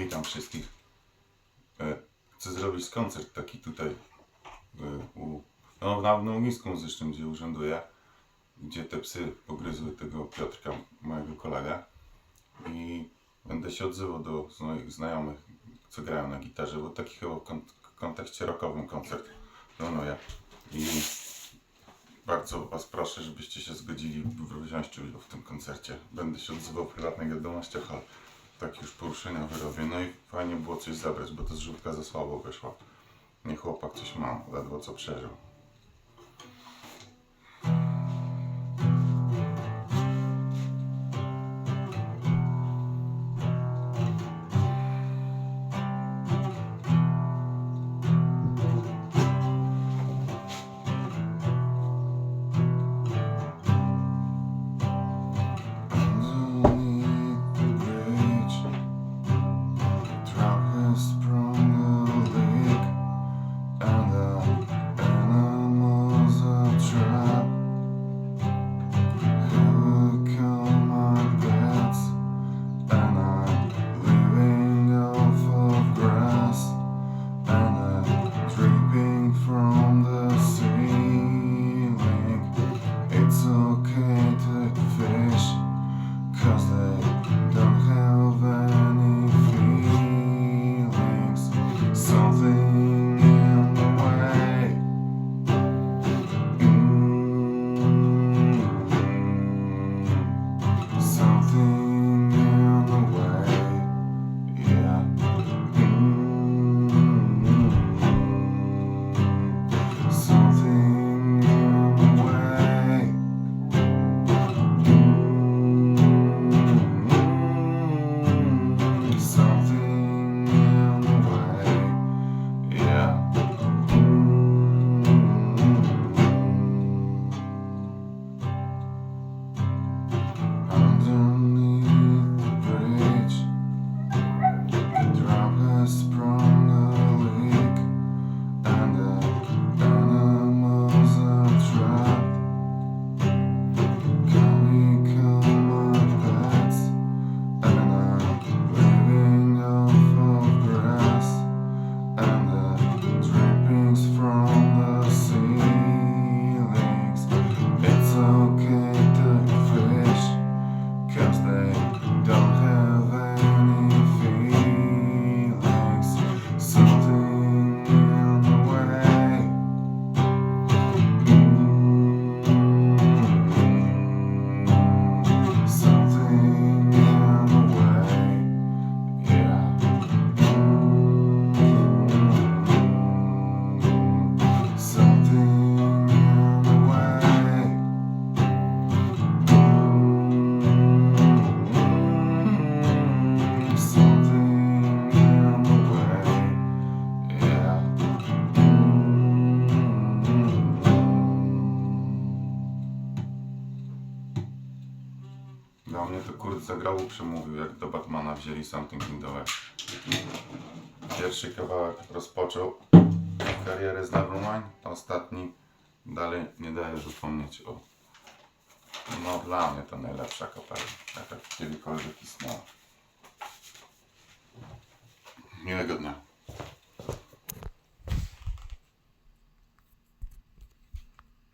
Witam wszystkich. E, Chcę zrobić koncert taki tutaj e, u, no, na, na muzycznym, gdzie urzęduję, gdzie te psy pogryzły tego Piotrka, mojego kolegę. I będę się odzywał do moich znajomych, co grają na gitarze, bo taki chyba w kon- kontekście rockowym koncert planuję. I bardzo Was proszę, żebyście się zgodzili wziąć udział w tym koncercie. Będę się odzywał w prywatnych wiadomościach, ale tak już poruszenia wyrobię. No i fajnie było coś zabrać, bo to zrzutka za słabo wyszła. Nie chłopak coś ma, ledwo co przeżył. Dla mnie to Kurt zagrału przemówił, jak do Batmana wzięli Something in the Way. Pierwszy kawałek rozpoczął karierę z Nevermind, ostatni dalej nie daje zapomnieć o... No dla mnie to najlepsza kapela, jaka kiedykolwiek istniała. Miłego dnia.